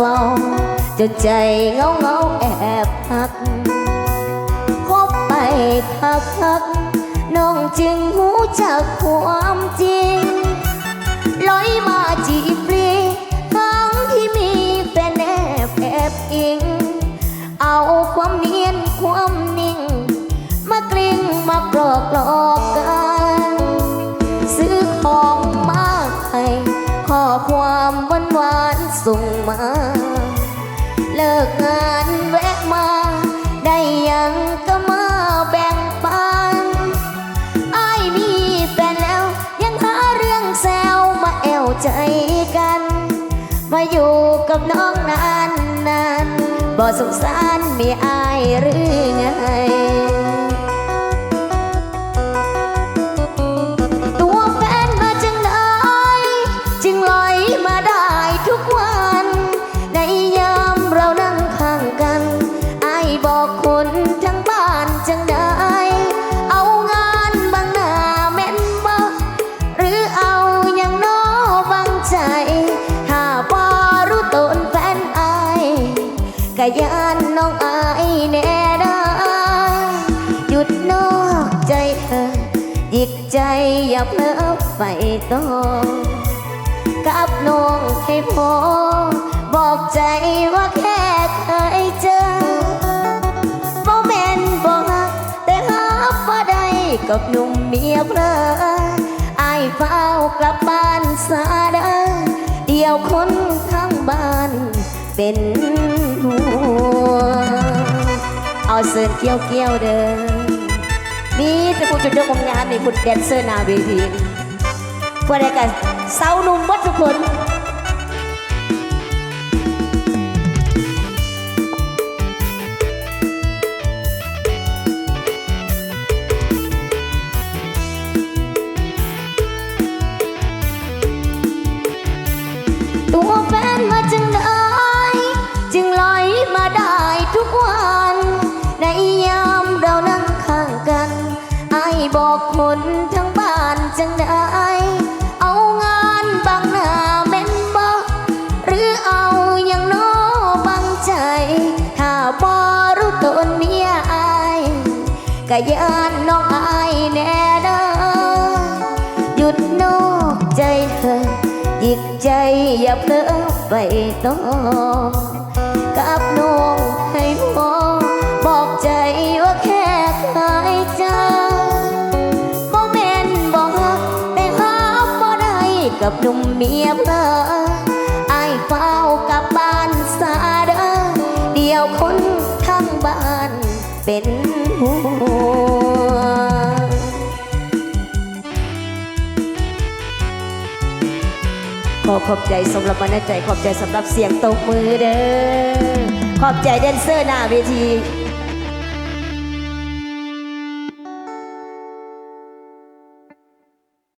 เฝ้าจนใจเงาเงาแอบหักคบไปพักพักน้องจึงหูจากความจริงลอยมาจีบปลีทั้งที่มีแฟนแอบแอบอิง เอาความเนียนความนิ่ง มากลิ้งมากรอกลอ ความหวานหวานส่งมา เลิกงานแวะมา ได้ยังก็มาแบ่งปันอายมีแฟนแล้ว ยังหาเรื่องแซวมาแอวใจกัน มาอยู่กับน้องนานนานๆบ่สงสารมีอายหรือ บอกคนทั้งบ้านจังได้เอางานบางหน้าแม่นบ่หรือเอาอย่างน้อบางใจ ถ้าบ่รู้ตนแฟนไอายกะยานน้องอายแน่ได้หยุดนอกใจเธอหยิกใจอย่าเพลอไปต่อกับน้องให้พอบอกใจว่าแค่ กับหนุ่มเมียเพลออายเฝ้ากลับบ้านซาเด้อเดียวคนทั้งบ้านเป็นห่วงเอาเสินเกี้ยวเกี้ยวเด้อนี่จะพูดจุดเรื่องของงานในบุตรแดนเซอร์นาเวทีเพื่อได้กันเสาหนุ่มวัดทุกคน กะยานน้องอายแน่เด้อหยุดนอกใจเธอหยิกใจอย่าเพลอไปต่อกับน้องให้พองบอกใจว่าแค่เคยเจอบ่แม่นบอกฮักแต่หาบ่ได้กับหนุ่มเมียเพลออายเฝ้ากลับบ้านซาเด้อเดียวคน เป็นห่วงขอขอบใจสำหรับมันใจขอบใจสำหรับเสียงตบมือเด้อขอบใจแดนเซอร์หน้าเวที